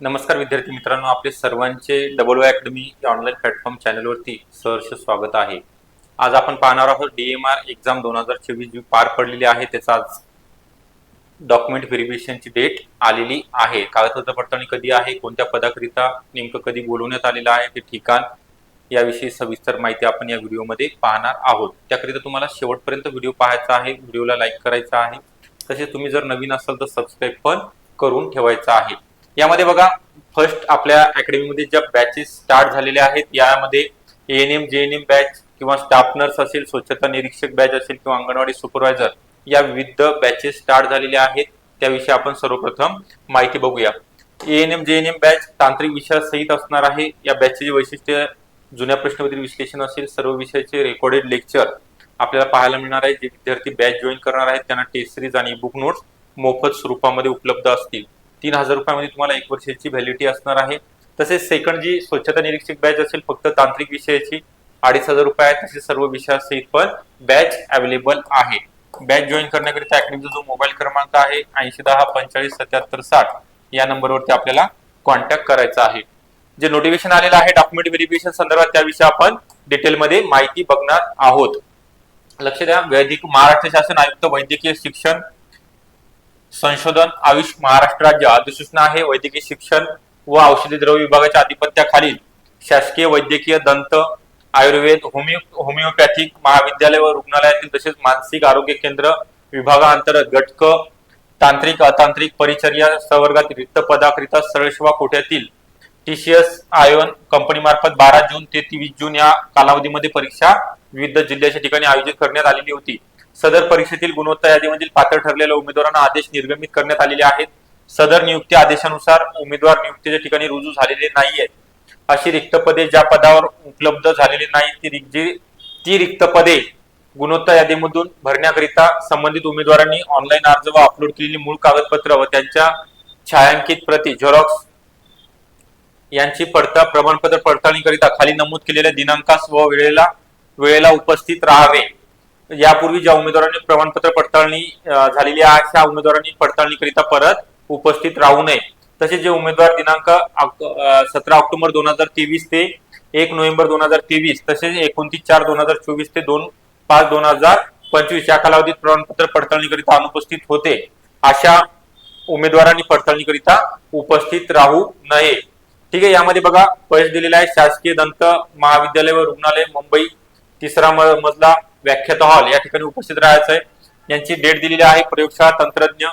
नमस्कार विद्यार्थी मित्रांनो आपले सर्वांचे डबल वाय अकॅडमी या ऑनलाईन प्लॅटफॉर्म चॅनलवरती सहर्ष स्वागत आहे. आज आपण पाहणार आहोत डीएमआर एक्झाम दोन हजार चोवीस जी पार पडलेली आहे त्याचा आज डॉक्युमेंट व्हेरिफिकेशनची डेट आलेली आहे. कागदपत्र पडताळणी कधी आहे कोणत्या पदाकरिता नेमकं कधी बोलवण्यात आलेलं आहे ते ठिकाण याविषयी सविस्तर माहिती आपण या व्हिडिओमध्ये पाहणार आहोत. त्याकरिता तुम्हाला शेवटपर्यंत व्हिडिओ पाहायचा आहे व्हिडिओला लाईक करायचा आहे. तसेच तुम्ही जर नवीन असाल तर सबस्क्राईब पण करून ठेवायचं आहे. यामध्ये बघा फर्स्ट आपल्या अकॅडमीमध्ये ज्या बॅचेस स्टार्ट झालेल्या आहेत यामध्ये ANM N M G N M batch किंवा स्टाफ नर्स असेल स्वच्छता निरीक्षक बॅच असेल किंवा अंगणवाडी सुपरवायझर या विविध बॅचेस स्टार्ट झालेल्या आहेत. त्याविषयी आपण सर्वप्रथम माहिती बघूया. A N M G N M batch तांत्रिक विषयासहित असणार आहे. या बॅचचे वैशिष्ट्य जुन्या प्रश्नपत्रिक विश्लेषण असेल. सर्व विषयाचे रेकॉर्डेड लेक्चर आपल्याला पाहायला मिळणार आहे. जे विद्यार्थी बॅच जॉईन करणार आहेत त्यांना टेस्ट सिरीज आणि बुक नोट्स मोफत स्वरूपामध्ये उपलब्ध असतील. तीन हजार रुपयामध्ये तुम्हाला एक वर्षाची व्हॅलिडिटी असणार आहे. तसेच सेकंड जी स्वच्छता निरीक्षक बॅच असेल फक्त तांत्रिक विषयाची अडीच हजार रुपये आहे. तसेच सर्व विषयासहित पण बॅच अवेलेबल आहे. बॅच जॉईन करण्याकरिता अकॅडमीचा जो मोबाईल क्रमांक आहे ऐंशी दहा पंचेचाळीस सत्याहत्तर साठ या नंबरवरती आपल्याला कॉन्टॅक्ट करायचा आहे. जे नोटिफिकेशन आलेलं आहे डॉक्युमेंट व्हेरिफिकेशन संदर्भात त्याविषयी आपण डिटेलमध्ये माहिती बघणार आहोत. लक्ष द्या वैदिक महाराष्ट्र शासन आयुक्त वैद्यकीय शिक्षण संशोधन आयुष महाराष्ट्र राज्य अधिसूचना आहे. वैद्यकीय शिक्षण व औषधी द्रव्य विभागाच्या अधिपत्याखालील शासकीय वैद्यकीय दंत आयुर्वेद होमिओ होमिओपॅथिक महाविद्यालय व रुग्णालयातील तसेच मानसिक आरोग्य केंद्र विभागाअंतर्गत गटक तांत्रिक अतांत्रिक परिचर्या संवर्गात रिक्त पदाकरिता सरळ सेवा कोट्यातील टीसीएस आयोन कंपनीमार्फत बारा जून ते तेवीस जून या कालावधीमध्ये परीक्षा विविध जिल्ह्याच्या ठिकाणी आयोजित करण्यात आलेली होती. सदर परीक्षेतील गुणवत्ता यादीमधील पात्र ठरलेल्या उमेदवारांना आदेश निर्गमित करण्यात आलेले आहेत. सदर नियुक्ती आदेशानुसार उमेदवार नियुक्तीच्या ठिकाणी रुजू झालेले नाहीये. अशी रिक्त पदे ज्या पदावर उपलब्ध झालेली नाही ती ती रिक्त पदे गुणवत्ता यादीमधून भरण्याकरिता संबंधित उमेदवारांनी ऑनलाईन अर्ज व अपलोड केलेली मूळ कागदपत्र व त्यांच्या छायांकित प्रती झेरॉक्स यांची पडता प्रमाणपत्र पडताळणीकरिता खाली नमूद केलेल्या दिनांकास व वेळेला वेळेला उपस्थित राहावे. यापूर्वी ज्या उमेदवारांनी प्रमाणपत्र पडताळणी झालेली आहे त्या उमेदवारांनी पडताळणीकरिता परत उपस्थित राहू नये. तसेच जे उमेदवार दिनांक सतरा ऑक्टोबर दोन हजार तेवीस ते एक नोव्हेंबर दोन हजार तेवीस तसेच एकोणतीस चार दोन हजार चोवीस ते दोन पाच दोन हजार पंचवीस या कालावधीत प्रमाणपत्र पडताळणीकरिता अनुपस्थित होते. अशा उमेदवारांनी पडताळणीकरिता उपस्थित राहू नये. ठीक आहे यामध्ये बघा पैसे दिलेला आहे शासकीय दंत महाविद्यालय व रुग्णालय मुंबई तिसरा मजला व्याख्यात हॉल या ठिकाणी उपस्थित राहायचं आहे यांची डेट दिलेली आहे प्रयोगशाळा तंत्रज्ञ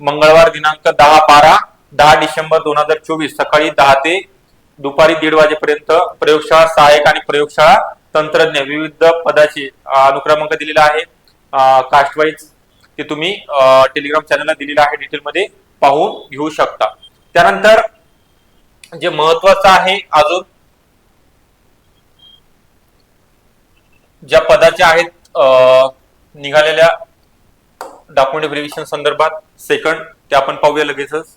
मंगळवार दिनांक दहा बारा दहा डिसेंबर दोन हजार चोवीस सकाळी दहा ते दुपारी दीड वाजेपर्यंत प्रयोगशाळा सहाय्यक आणि प्रयोगशाळा तंत्रज्ञ विविध पदाचे अनुक्रमांक दिलेला आहे. कास्टवाईज ते तुम्ही टेलिग्राम चॅनलला दिलेला आहे डिटेलमध्ये पाहून घेऊ शकता. त्यानंतर जे महत्वाचं आहे अजून ज्या पदाचे आहेत निघालेल्या डॉक्युमेंट व्हेरिफिकेशन संदर्भात सेकंड ते आपण पाहूया लगेचच.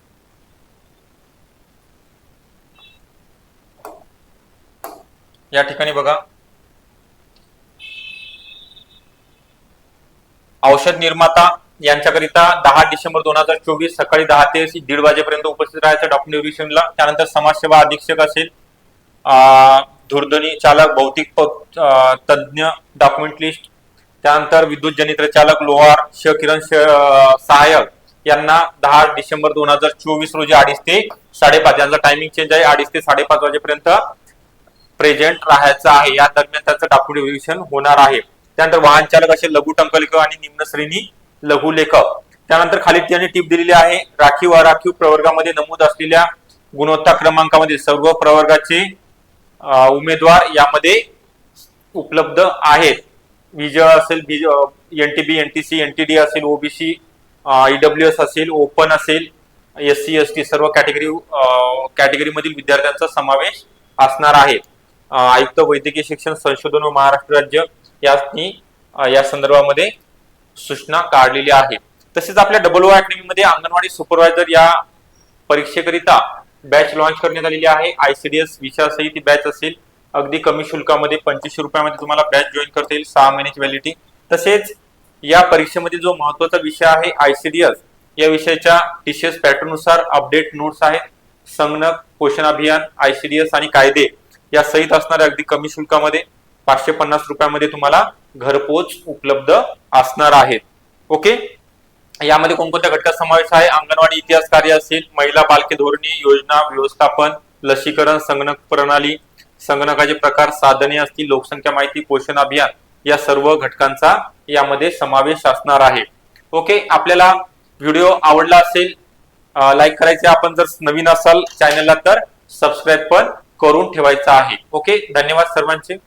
या ठिकाणी बघा. औषध निर्माता यांच्याकरिता दहा डिसेंबर दोन हजार चोवीस सकाळी दहा ते दीड वाजेपर्यंत उपस्थित राहायचं डॉक्टर व्हेरिफिकेशनला त्यानंतर समाजसेवा अधीक्षक असेल दूरध्वनी चालक भौतिक तज्ज्ञ तज्ञ डॉक्युमेंट लिस्ट त्यानंतर विद्युत जनित्र चालक लोहार श किरण श सहाय्यक यांना दहा डिसेंबर दोन हजार चोवीस रोजी अडीच ते साडेपाच यांचा टायमिंग चेंज आहे. अडीच ते साडेपाच वाजेपर्यंत प्रेझेंट राहायचं आहे. या दरम्यान त्यांचं डॉक्युमेंट व्हेरिफिकेशन होणार आहे. त्यानंतर वाहन चालक असे लघु टंकलेखक आणि निम्न श्रेणी लघु लेखक. त्यानंतर खाली त्यांनी टिप दिलेली आहे. राखीव अराखीव प्रवर्गामध्ये नमूद असलेल्या गुणवत्ता क्रमांकामध्ये सर्व प्रवर्गाचे उमेदवार यामध्ये उपलब्ध आहेत. विजय असेल एनटीबी एनटीसी एनटीडी असेल ओबीसी ईडब्ल्यू एस असेल ओपन असेल एस सी एस टी सर्व कॅटेगरी कॅटेगरी मधील विद्यार्थ्यांचा समावेश असणार आहे. आयुक्त वैद्यकीय शिक्षण संशोधन व महाराष्ट्र राज्य यांनी या संदर्भामध्ये सूचना काढलेली आहे. तसेच आपल्या डबल ओ अकॅडमीमध्ये अंगणवाडी सुपरवायझर या परीक्षेकरिता बॅच लॉन्च करण्यात आलेली आहे. आयसीडीएस विषयासहित ही बॅच असेल अगदी कमी शुल्कामध्ये पंचवीसशे रुपयामध्ये तुम्हाला बॅच जॉईन करता येईल सहा महिन्याची व्हॅलिडिटी तसेच या परीक्षेमध्ये जो महत्त्वाचा विषय आहे आयसीडीएस या विषयाच्या टीसीएस पॅटर्ननुसार अपडेट नोट्स आहेत. संगणक पोषण अभियान आयसीडीएस आणि कायदे या सहित असणाऱ्या अगदी कमी शुल्कामध्ये पाचशे पन्नास रुपयामध्ये तुम्हाला घरपोच उपलब्ध असणार आहेत. ओके यामध्ये कोणकोणत्या घटकाचा समावेश आहे? अंगणवाडी इतिहास कार्य असेल महिला बालके धोरणी योजना व्यवस्थापन लसीकरण संगणक प्रणाली संगणकाचे प्रकार साधने असतील लोकसंख्या माहिती पोषण अभियान या सर्व घटकांचा यामध्ये समावेश असणार आहे. ओके आपल्याला व्हिडिओ आवडला असेल लाईक करायचे आपण जर नवीन असाल चॅनलला तर सबस्क्राईब पण करून ठेवायचा आहे. ओके धन्यवाद सर्वांचे.